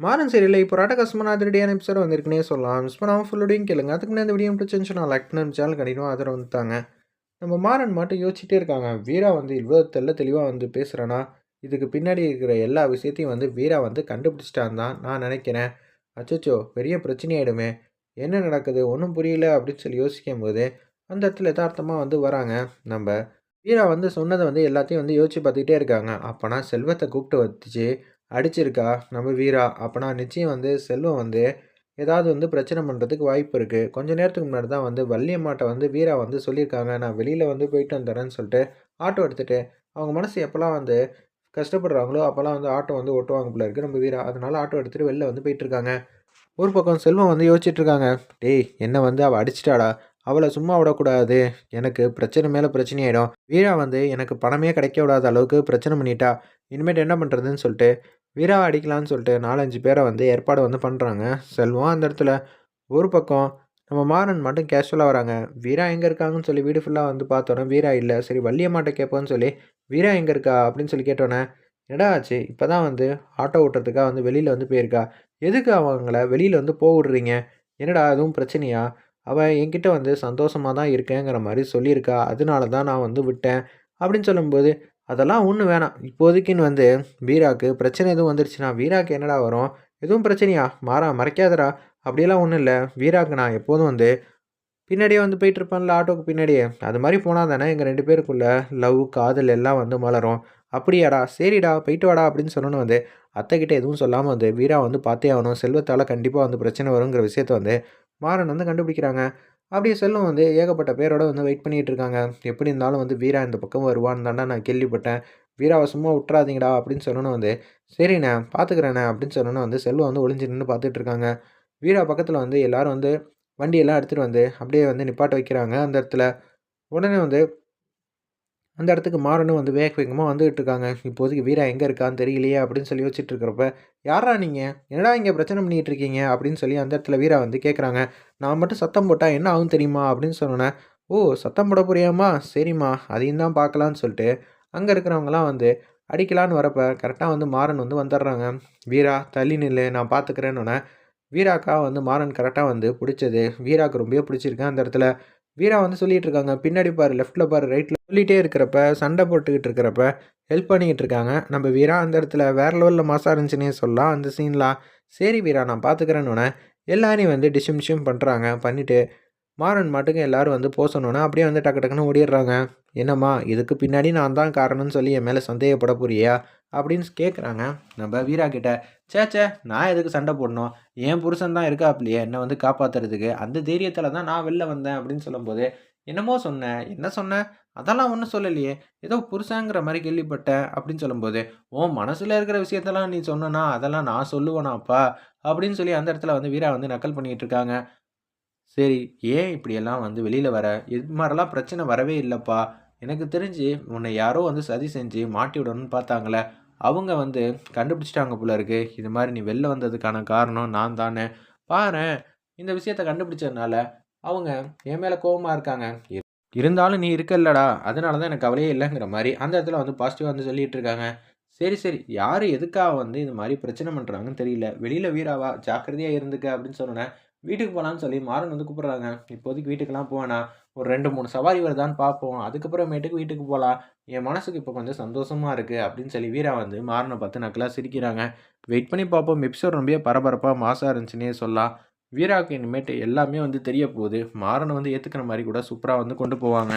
மாறன் சரியில்லை இப்போ ராட்டகாசமான அதிரடியான எபிசோட வந்திருக்குனே சொல்லலாம். மிஸ் பண்ணாமல் ஃபுல்லோடையும் கேளுங்க. அதுக்கு முன்னாடி இந்த வீடியோ பிடிச்சிருந்துச்சு நான் லைக் பண்ண. சேனல் கண்டிப்பாக அதில் வந்துட்டாங்க நம்ம மாறன் மட்டும் யோசிச்சுட்டே இருக்காங்க. வீரா வந்து இவ்வளோ தெல்ல தெளிவாக வந்து பேசுகிறேன்னா இதுக்கு பின்னாடி இருக்கிற எல்லா விஷயத்தையும் வந்து வீரா வந்து கண்டுபிடிச்சிட்டான் தான் நான் நினைக்கிறேன். அச்சோச்சோ பெரிய பிரச்சனையாயிடுமே. என்ன நடக்குது? ஒன்றும் புரியல அப்படின்னு சொல்லி யோசிக்கும் போது அந்த இடத்துல யதார்த்தமாக வந்து வராங்க. நம்ம வீரா வந்து சொன்னதை வந்து எல்லாத்தையும் வந்து யோசிச்சு பார்த்துக்கிட்டே இருக்காங்க. அப்போனா செல்வத்தை கூப்பிட்டு வச்சு அடிச்சிருக்கா? நம்ம வீரா அப்போனா நிச்சயம் வந்து செல்வம் வந்து ஏதாவது வந்து பிரச்சனை பண்ணுறதுக்கு வாய்ப்பு இருக்குது கொஞ்ச நேரத்துக்கு முன்னாடி தான் வந்து வள்ளியம்மாட்ட வந்து வீரா வந்து சொல்லியிருக்காங்க. நான் வெளியில் வந்து போயிட்டு வந்துடுறேன்னு சொல்லிட்டு ஆட்டோ எடுத்துகிட்டு அவங்க மனசு எப்போல்லாம் வந்து கஷ்டப்படுறாங்களோ அப்போல்லாம் வந்து ஆட்டோ வந்து ஓட்டுவாங்க போல இருக்குது நம்ம வீரா. அதனால ஆட்டோ எடுத்துகிட்டு வெளில வந்து போயிட்டுருக்காங்க. ஒரு பக்கம் செல்வம் வந்து யோசிச்சுட்ருக்காங்க டேய் என்ன வந்து அவள் அடிச்சிட்டாடா? அவளை சும்மா விடக்கூடாது. எனக்கு பிரச்சனை மேலே பிரச்சனை ஆகிடும் வீரா வந்து எனக்கு பணமே கிடைக்க விடாத அளவுக்கு பிரச்சனை பண்ணிட்டா. இனிமேட்டு என்ன பண்ணுறதுன்னு சொல்லிட்டு வீராவை அடிக்கலான்னு சொல்லிட்டு நாலஞ்சு பேரை வந்து ஏற்பாடு வந்து பண்ணுறாங்க செல்வம் அந்த இடத்துல ஒரு பக்கம் நம்ம மாறன் மட்டும் கேஷுவலாக வராங்க. வீரா எங்கே இருக்காங்கன்னு சொல்லி வீடு ஃபுல்லாக வந்து பார்த்தோன்னே வீரா இல்லை. சரி வள்ளியம்மாட்ட கேட்போன்னு சொல்லி வீரா எங்கே இருக்கா? அப்படின்னு சொல்லி கேட்டோன்னே என்னடா ஆச்சு? இப்போ தான் வந்து ஆட்டோ ஓட்டுறதுக்காக வந்து வெளியில் வந்து போயிருக்கா? எதுக்கு அவங்கள வெளியில் வந்து போக விடுறீங்க? என்னடா அதுவும் பிரச்சனையா? அவள் என்கிட்ட வந்து சந்தோஷமாக தான் இருக்கேங்கிற மாதிரி சொல்லியிருக்கா. அதனால தான் நான் வந்து விட்டேன். அப்படின்னு சொல்லும்போது அதெல்லாம் ஒன்றும் வேணாம். இப்போதைக்குன்னு வந்து வீராக்கு பிரச்சனை எதுவும் வந்துருச்சுன்னா வீராக்கு என்னடா வரும்? எதுவும் பிரச்சனையா? மாறா மறைக்காதடா. அப்படியெல்லாம் ஒன்றும் இல்லை. வீராக்கு நான் எப்போதும் வந்து பின்னாடியே வந்து போயிட்டு இருப்பான்ல ஆட்டோக்கு பின்னாடியே. அது மாதிரி போனால் தானே எங்கள் ரெண்டு பேருக்குள்ள லவ் காதல் எல்லாம் வந்து மலரும். அப்படியாடா சரிடா போயிட்டு வாடா அப்படின்னு சொன்னோன்னு வந்து அத்தைக்கிட்ட எதுவும் சொல்லாமல் வந்து வீரா வந்து பார்த்தே ஆகணும். செல்வத்தால் கண்டிப்பாக வந்து பிரச்சனை வருங்கிற விஷயத்த வந்து மாறன் வந்து கண்டுபிடிக்கிறாங்க. அப்படியே செல்லும் வந்து ஏகப்பட்ட பேரோட வந்து வெயிட் பண்ணிகிட்டு இருக்காங்க. எப்படி இருந்தாலும் வந்து வீரா இந்த பக்கம் வருவான்னு தானே நான் கேள்விப்பட்டேன். வீராவை சும்மா விட்றாதீங்கடா அப்படின்னு சொன்னோன்னு வந்து சரிண்ணே பார்த்துக்கிறேண்ணே அப்படின்னு சொன்னோன்னு வந்து செல்வம் வந்து ஒளிஞ்சு நின்று பார்த்துட்டு இருக்காங்க. வீரா பக்கத்தில் வந்து எல்லோரும் வந்து வண்டியெல்லாம் எடுத்துகிட்டு வந்து அப்படியே வந்து நிப்பாட்ட வைக்கிறாங்க அந்த இடத்துல. உடனே வந்து அந்த இடத்துக்கு மாறனும் வந்து வேக வேகமாக வந்துகிட்டு இருக்காங்க. இப்போதைக்கு வீரா எங்கே இருக்கான்னு தெரியலையே அப்படின்னு சொல்லி வச்சுட்டு இருக்கிறப்ப யாரா நீங்கள் என்னடா இங்கே பிரச்சனை பண்ணிகிட்டு இருக்கீங்க? அப்படின்னு சொல்லி அந்த இடத்துல வீரா வந்து கேட்குறாங்க நான் மட்டும் சத்தம் போட்டால் என்ன ஆகும் தெரியுமா? அப்படின்னு சொன்னேன் ஓ சத்தம் போட புரியாமா சரிம்மா அதையும் தான் பார்க்கலான்னு சொல்லிட்டு அங்கே இருக்கிறவங்களாம் வந்து அடிக்கலான்னு வரப்போ கரெக்டாக வந்து மாறன் வந்து வந்துடுறாங்க. வீரா தள்ளி நில்லு நான் பார்த்துக்கிறேன்னு வீராக்கா வந்து மாறன் கரெக்டாக வந்து பிடிச்சது. வீராக்கு ரொம்பவே பிடிச்சிருக்கேன் அந்த இடத்துல. வீரா வந்து சொல்லிகிட்டு இருக்காங்க பின்னாடி பாரு லெஃப்ட்டில் பாரு ரைட்டில் சொல்லிகிட்டே இருக்கிறப்ப சண்டை போட்டுக்கிட்டு இருக்கிறப்ப ஹெல்ப் பண்ணிக்கிட்டு இருக்காங்க. நம்ம வீரா அந்த இடத்துல வேற லெவலில் மாசாக இருந்துச்சுன்னே சொல்லலாம். அந்த சீன்லாம் சரி வீரா நான் பார்த்துக்கிறேன்னு எல்லாரையும் வந்து டிஷம் டிஷம் பண்ணுறாங்க பண்ணிவிட்டு மாறன் மாட்டுக்கு எல்லோரும் வந்து போசணுன்னா அப்படியே வந்து டக்கு டக்குன்னு ஓடிடுறாங்க. என்னம்மா இதுக்கு பின்னாடி நான் தான் காரணம்னு சொல்லி என் மேலே சந்தேகப்பட போறியா? அப்படின்னு கேட்குறாங்க நம்ம வீரா கிட்ட சேச்சே நான் எதுக்கு சண்டை போடணும்? என் புருஷன் தான் இருக்காப்லையே என்னை வந்து காப்பாற்றுறதுக்கு அந்த தைரியத்தில் தான் நான் வெளில வந்தேன் அப்படின்னு சொல்லும்போது என்னமோ சொன்னேன் என்ன சொன்னேன் அதெல்லாம் ஒன்றும் சொல்லலையே. ஏதோ புருஷங்கிற மாதிரி கேள்விப்பட்டேன் அப்படின்னு சொல்லும்போது ஓ மனசில் இருக்கிற விஷயத்தெல்லாம் நீ சொன்னா அதெல்லாம் நான் சொல்லுவேனாப்பா அப்படின்னு சொல்லி அந்த இடத்துல வந்து வீரா வந்து நக்கல் பண்ணிகிட்டு இருக்காங்க. சரி ஏன் இப்படியெல்லாம் வந்து வெளியில் வர? இது மாதிரிலாம் பிரச்சனை வரவே இல்லைப்பா. எனக்கு தெரிஞ்சு உன்னை யாரோ வந்து சதி செஞ்சு மாட்டி விடணும்னு பார்த்தாங்களே அவங்க வந்து கண்டுபிடிச்சிட்டாங்க போல இருக்கு. இது மாதிரி நீ வெளில வந்ததுக்கான காரணம் நான் தானே. பாரு இந்த விஷயத்த கண்டுபிடிச்சதுனால அவங்க என் மேலே கோபமாக இருக்காங்க. இருந்தாலும் நீ இருக்கல்லடா அதனால தான் எனக்கு கவலையே இல்லைங்கிற மாதிரி அந்த இடத்துல வந்து பாசிட்டிவாக வந்து சொல்லிட்டு இருக்காங்க. சரி சரி. யார் எதுக்காக வந்து இது மாதிரி பிரச்சனை பண்ணுறாங்கன்னு தெரியல. வெளியில் வீராவா ஜாக்கிரதையாக இருந்துக்க அப்படின்னு சொன்னேன் வீட்டுக்கு போகலான்னு சொல்லி மாறன் வந்து கூப்பிட்றாங்க. இப்போதைக்கு வீட்டுக்கெல்லாம் போவேனா ஒரு ரெண்டு மூணு சவாரி வருதான்னு பார்ப்போம். அதுக்கப்புறமேட்டுக்கு வீட்டுக்கு போகலாம் என் மனசுக்கு இப்போ கொஞ்சம் சந்தோஷமாக இருக்குது அப்படின்னு சொல்லி வீரா வந்து மாறனை பார்த்து நக்கலாக சிரிக்கிறாங்க. வெயிட் பண்ணி பார்ப்போம். எபிசோட் ரொம்ப பரபரப்பாக மாசாக இருந்துச்சுன்னே சொல்லலாம். வீராவுக்கு இனிமேட்டு எல்லாமே வந்து தெரிய போகுது. மாறனை வந்து ஏற்றுக்கிற மாதிரி கூட சூப்பராக வந்து கொண்டு போவாங்க.